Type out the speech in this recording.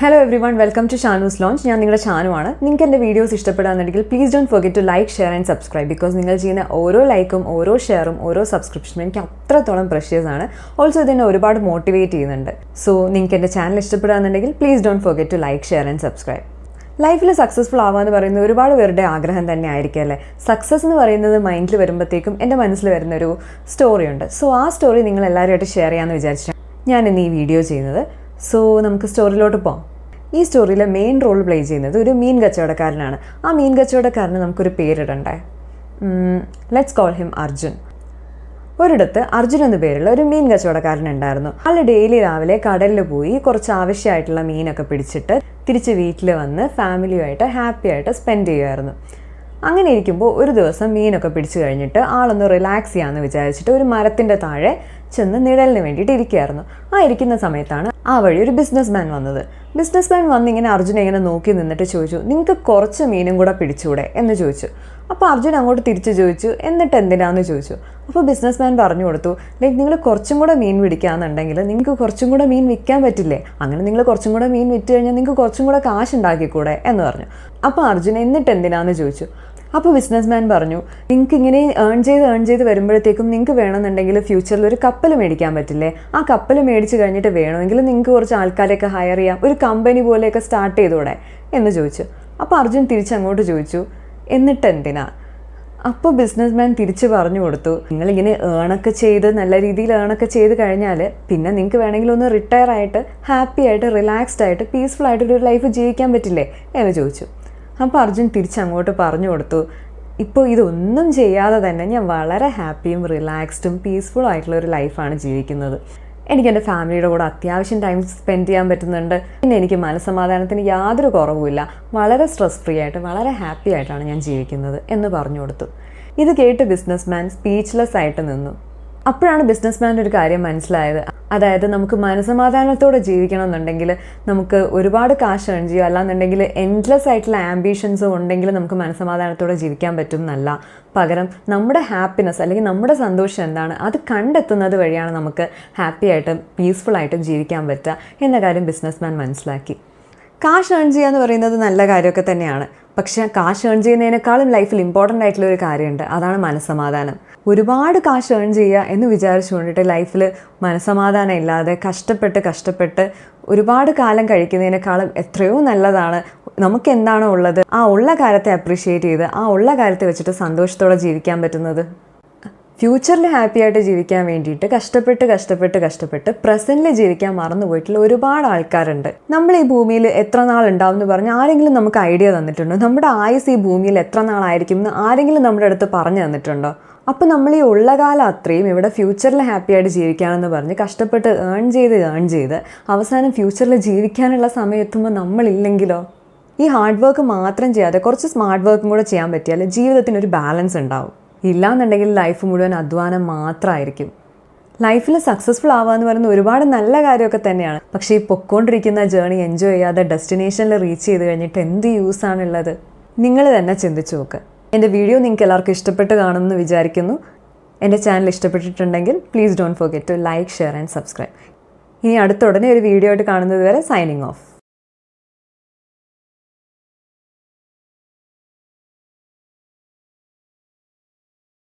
Hello everyone welcome to Shanu's lounge ഞാൻ നിങ്ങളുടെ ഷാനുവാണ് നിങ്ങൾക്ക് എന്റെ videos ഇഷ്ടപ്പെടാന്നുണ്ടെങ്കിൽ please don't forget to like share and subscribe because നിങ്ങൾ ചെയ്യുന്ന ഓരോ ലൈക്കും ഓരോ ഷെയറും ഓരോ സബ്സ്ക്രിപ്ഷനും എനിക്ക് അത്രത്തോളം പ്രഷ്യസ് ആണ്. ഓൾസോ ഇതിനെ ഒരുപാട് മോട്ടിവേറ്റ് ചെയ്യുന്നുണ്ട്. സോ നിങ്ങൾക്ക് എന്റെ channel ഇഷ്ടപ്പെടാന്നുണ്ടെങ്കിൽ please don't forget to like share and subscribe ലൈഫിൽ സക്സസ്ഫുൾ ആവുക എന്ന് പറയുന്നത് ഒരുപാട് പേരുടെ ആഗ്രഹം തന്നെ ആയിരിക്കും അല്ലേ? സക്സസ് എന്ന് പറയുന്നത് മൈൻഡിൽ വരുമ്പോഴത്തേക്കും എന്റെ മനസ്സിൽ വരുന്നൊരു സ്റ്റോറി ഉണ്ട്. സോ ആ സ്റ്റോറി നിങ്ങൾ എല്ലാവരുമായിട്ട് ഷെയർ ചെയ്യാമെന്ന് വിചാരിച്ചാണ് ഞാൻ ഇന്ന് ഈ വീഡിയോ ചെയ്യുന്നത്. സോ നമുക്ക് സ്റ്റോറിയിലോട്ട് പോകാം ഈ സ്റ്റോറിയിലെ മെയിൻ റോൾ പ്ലേ ചെയ്യുന്നത് ഒരു മീൻ കച്ചവടക്കാരനാണ്. ആ മീൻ കച്ചവടക്കാരന് നമുക്കൊരു പേരിടണ്ടേ? Let's call him Arjun. ഒരിടത്ത് അർജുൻ എന്ന പേരുള്ള ഒരു മീൻ കച്ചവടക്കാരൻ ഉണ്ടായിരുന്നു. ആൾ ഡെയിലി രാവിലെ കടലിൽ പോയി കുറച്ച് ആവശ്യമായിട്ടുള്ള മീനൊക്കെ പിടിച്ചിട്ട് തിരിച്ച് വീട്ടിൽ വന്ന് ഫാമിലിയുമായിട്ട് ഹാപ്പി ആയിട്ട് സ്പെൻഡ് ചെയ്യുമായിരുന്നു അങ്ങനെ ഇരിക്കുമ്പോൾ ഒരു ദിവസം മീനൊക്കെ പിടിച്ചു കഴിഞ്ഞിട്ട് ആളൊന്ന് റിലാക്സ് ചെയ്യാമെന്ന് വിചാരിച്ചിട്ട് ഒരു മരത്തിന്റെ താഴെ ചെന്ന് നിഴലിന് വേണ്ടിയിട്ട് ഇരിക്കുകയായിരുന്നു ആ ഇരിക്കുന്ന സമയത്താണ് ആ വഴി ഒരു ബിസിനസ് മാൻ വന്നത്. ബിസിനസ് മാൻ വന്ന് ഇങ്ങനെ അർജുനെ ഇങ്ങനെ നോക്കി നിന്നിട്ട് ചോദിച്ചു നിങ്ങൾക്ക് കുറച്ച് മീനും കൂടെ പിടിച്ചുകൂടെ എന്ന് ചോദിച്ചു. അപ്പോൾ അർജുൻ അങ്ങോട്ട് തിരിച്ച് ചോദിച്ചു എന്നിട്ട് എന്തിനാന്ന്? ചോദിച്ചു. അപ്പോൾ ബിസിനസ് മാൻ പറഞ്ഞു കൊടുത്തു ലൈക്ക് നിങ്ങൾ കുറച്ചും കൂടെ മീൻ പിടിക്കാന്നുണ്ടെങ്കിൽ നിങ്ങൾക്ക് കുറച്ചും കൂടെ മീൻ വിൽക്കാൻ പറ്റില്ലേ? അങ്ങനെ നിങ്ങൾ കുറച്ചും കൂടെ മീൻ വിറ്റ് കഴിഞ്ഞാൽ നിങ്ങൾക്ക് കുറച്ചും കൂടെ കാശ് ഉണ്ടാക്കിക്കൂടെ? എന്ന് പറഞ്ഞു. അപ്പോൾ അർജുൻ എന്നിട്ട് എന്തിനാന്ന്? ചോദിച്ചു. അപ്പോൾ ബിസിനസ്മാൻ പറഞ്ഞു നിങ്ങൾക്ക് ഇങ്ങനെ ഏൺ ചെയ്ത് ഏൺ ചെയ്ത് വരുമ്പോഴത്തേക്കും നിങ്ങൾക്ക് വേണമെന്നുണ്ടെങ്കിൽ ഫ്യൂച്ചറിൽ ഒരു കപ്പൽ മേടിക്കാൻ പറ്റില്ലേ? ആ കപ്പൽ മേടിച്ച് കഴിഞ്ഞിട്ട് വേണമെങ്കിൽ നിങ്ങൾക്ക് കുറച്ച് ആൾക്കാരെയൊക്കെ ഹയർ ചെയ്യാം. ഒരു കമ്പനി പോലെയൊക്കെ സ്റ്റാർട്ട് ചെയ്തൂടെ? എന്ന് ചോദിച്ചു. അപ്പോൾ അർജുൻ തിരിച്ചങ്ങോട്ട് ചോദിച്ചു എന്നിട്ട് എന്തിനാ അപ്പോൾ ബിസിനസ്മാൻ തിരിച്ചു പറഞ്ഞു കൊടുത്തു നിങ്ങളിങ്ങനെ ഏണൊക്കെ ചെയ്ത് നല്ല രീതിയിൽ ഏണൊക്കെ ചെയ്ത് കഴിഞ്ഞാൽ പിന്നെ നിങ്ങൾക്ക് വേണമെങ്കിൽ ഒന്ന് റിട്ടയർ ആയിട്ട് ഹാപ്പി ആയിട്ട് റിലാക്സ്ഡ് ആയിട്ട് പീസ്ഫുൾ ആയിട്ട് ഒരു ലൈഫ് ജീവിക്കാൻ പറ്റില്ലേ? എന്ന് ചോദിച്ചു. അപ്പോൾ അർജുൻ തിരിച്ചങ്ങോട്ട് പറഞ്ഞു കൊടുത്തു. ഇപ്പോൾ ഇതൊന്നും ചെയ്യാതെ തന്നെ ഞാൻ വളരെ ഹാപ്പിയും റിലാക്സ്ഡും പീസ്ഫുൾ ആയിട്ടുള്ള ഒരു ലൈഫാണ് ജീവിക്കുന്നത്. എനിക്ക് എന്റെ ഫാമിലിയുടെ കൂടെ അത്യാവശ്യം ടൈം സ്പെൻഡ് ചെയ്യാൻ പറ്റുന്നുണ്ട്. പിന്നെ എനിക്ക് മനസ്സമാധാനത്തിന് യാതൊരു കുറവുമില്ല വളരെ സ്ട്രെസ് ഫ്രീ ആയിട്ട് വളരെ ഹാപ്പി ആയിട്ടാണ് ഞാൻ ജീവിക്കുന്നത് എന്ന് പറഞ്ഞു കൊടുത്തു. ഇത് കേട്ട് ബിസിനസ്മാൻ സ്പീച്ച്ലെസ് ആയിട്ട് നിന്നു. അപ്പോഴാണ് ബിസിനസ് മാന്റെ ഒരു കാര്യം മനസ്സിലായത്. അതായത് നമുക്ക് മനസമാധാനത്തോടെ ജീവിക്കണം എന്നുണ്ടെങ്കിൽ നമുക്ക് ഒരുപാട് കാശ് ഏൺ ചെയ്യുക. അല്ലാന്നുണ്ടെങ്കിൽ എൻഡ്ലെസ് ആയിട്ടുള്ള ആംബിഷൻസും ഉണ്ടെങ്കിൽ നമുക്ക് മനസമാധാനത്തോടെ ജീവിക്കാൻ പറ്റും എന്നല്ല പകരം നമ്മുടെ ഹാപ്പിനെസ് അല്ലെങ്കിൽ നമ്മുടെ സന്തോഷം എന്താണ് അത് കണ്ടെത്തുന്നത് വഴിയാണ് നമുക്ക് ഹാപ്പി ആയിട്ടും പീസ്ഫുൾ ആയിട്ടും ജീവിക്കാൻ പറ്റുക എന്ന കാര്യം ബിസിനസ്മാൻ മനസ്സിലാക്കി. കാശ് ഏൺ ചെയ്യുക എന്ന് പറയുന്നത് നല്ല കാര്യമൊക്കെ തന്നെയാണ്. പക്ഷെ കാശ് ഏൺ ചെയ്യുന്നതിനേക്കാളും ലൈഫിൽ ഇമ്പോർട്ടന്റ് ആയിട്ടുള്ള ഒരു കാര്യമുണ്ട്. അതാണ് മനസ്സമാധാനം. ഒരുപാട് കാശ് ഏൺ ചെയ്യുക എന്ന് വിചാരിച്ചുകൊണ്ടിട്ട് ലൈഫിൽ മനസ്സമാധാനം ഇല്ലാതെ കഷ്ടപ്പെട്ട് കഷ്ടപ്പെട്ട് ഒരുപാട് കാലം കഴിക്കുന്നതിനേക്കാളും എത്രയോ നല്ലതാണ് നമുക്ക് എന്താണോ ഉള്ളത്. ആ ഉള്ള കാര്യത്തെ അപ്രീഷിയേറ്റ് ചെയ്ത് ആ ഉള്ള കാര്യത്തെ വെച്ചിട്ട് സന്തോഷത്തോടെ ജീവിക്കാൻ പറ്റുന്നത്. ഫ്യൂച്ചറിൽ ഹാപ്പി ആയിട്ട് ജീവിക്കാൻ വേണ്ടിയിട്ട് കഷ്ടപ്പെട്ട് കഷ്ടപ്പെട്ട് കഷ്ടപ്പെട്ട് പ്രസന്റിൽ ജീവിക്കാൻ മറന്നുപോയിട്ടുള്ള ഒരുപാട് ആൾക്കാരുണ്ട്. നമ്മൾ ഈ ഭൂമിയിൽ എത്ര നാൾ ഉണ്ടാവും എന്ന് പറഞ്ഞ് ആരെങ്കിലും നമുക്ക് ഐഡിയ തന്നിട്ടുണ്ടോ? നമ്മുടെ ആയുസ് ഈ ഭൂമിയിൽ എത്ര നാളായിരിക്കും എന്ന് ആരെങ്കിലും നമ്മുടെ അടുത്ത് പറഞ്ഞു തന്നിട്ടുണ്ടോ? അപ്പോൾ നമ്മൾ ഈ ഉള്ള കാലം അത്രയും ഇവിടെ ഫ്യൂച്ചറിൽ ഹാപ്പി ആയിട്ട് ജീവിക്കാനെന്ന് പറഞ്ഞ് കഷ്ടപ്പെട്ട് ഏൺ ചെയ്ത് ഏൺ ചെയ്ത് അവസാനം ഫ്യൂച്ചറിൽ ജീവിക്കാനുള്ള സമയം എത്തുമ്പോൾ നമ്മളില്ലെങ്കിലോ? ഈ ഹാർഡ് വർക്ക് മാത്രം ചെയ്യാതെ കുറച്ച് സ്മാർട്ട് വർക്കും കൂടെ ചെയ്യാൻ പറ്റിയാൽ ജീവിതത്തിന് ഒരു ബാലൻസ് ഉണ്ടാവും. ഇല്ലാന്നുണ്ടെങ്കിൽ ലൈഫ് മുഴുവൻ അധ്വാനം മാത്രമായിരിക്കും ലൈഫിൽ സക്സസ്ഫുൾ ആവാന്ന് പറയുന്ന ഒരുപാട് നല്ല കാര്യമൊക്കെ തന്നെയാണ്. പക്ഷേ ഈ പൊക്കോണ്ടിരിക്കുന്ന ജേണി എൻജോയ് ചെയ്യാതെ ഡെസ്റ്റിനേഷനിൽ റീച്ച് ചെയ്ത് കഴിഞ്ഞിട്ട് എന്ത് യൂസ് ആണുള്ളത്? നിങ്ങൾ തന്നെ ചിന്തിച്ചു നോക്ക്. എന്റെ വീഡിയോ നിങ്ങൾക്ക് എല്ലാവർക്കും ഇഷ്ടപ്പെട്ട് കാണുമെന്ന് വിചാരിക്കുന്നു. എന്റെ ചാനൽ ഇഷ്ടപ്പെട്ടിട്ടുണ്ടെങ്കിൽ please don't forget to like share and subscribe ഇനി അടുത്ത ഉടനെ ഒരു വീഡിയോ ആയിട്ട് കാണുന്നത് വരെ സൈനിങ് ഓഫ്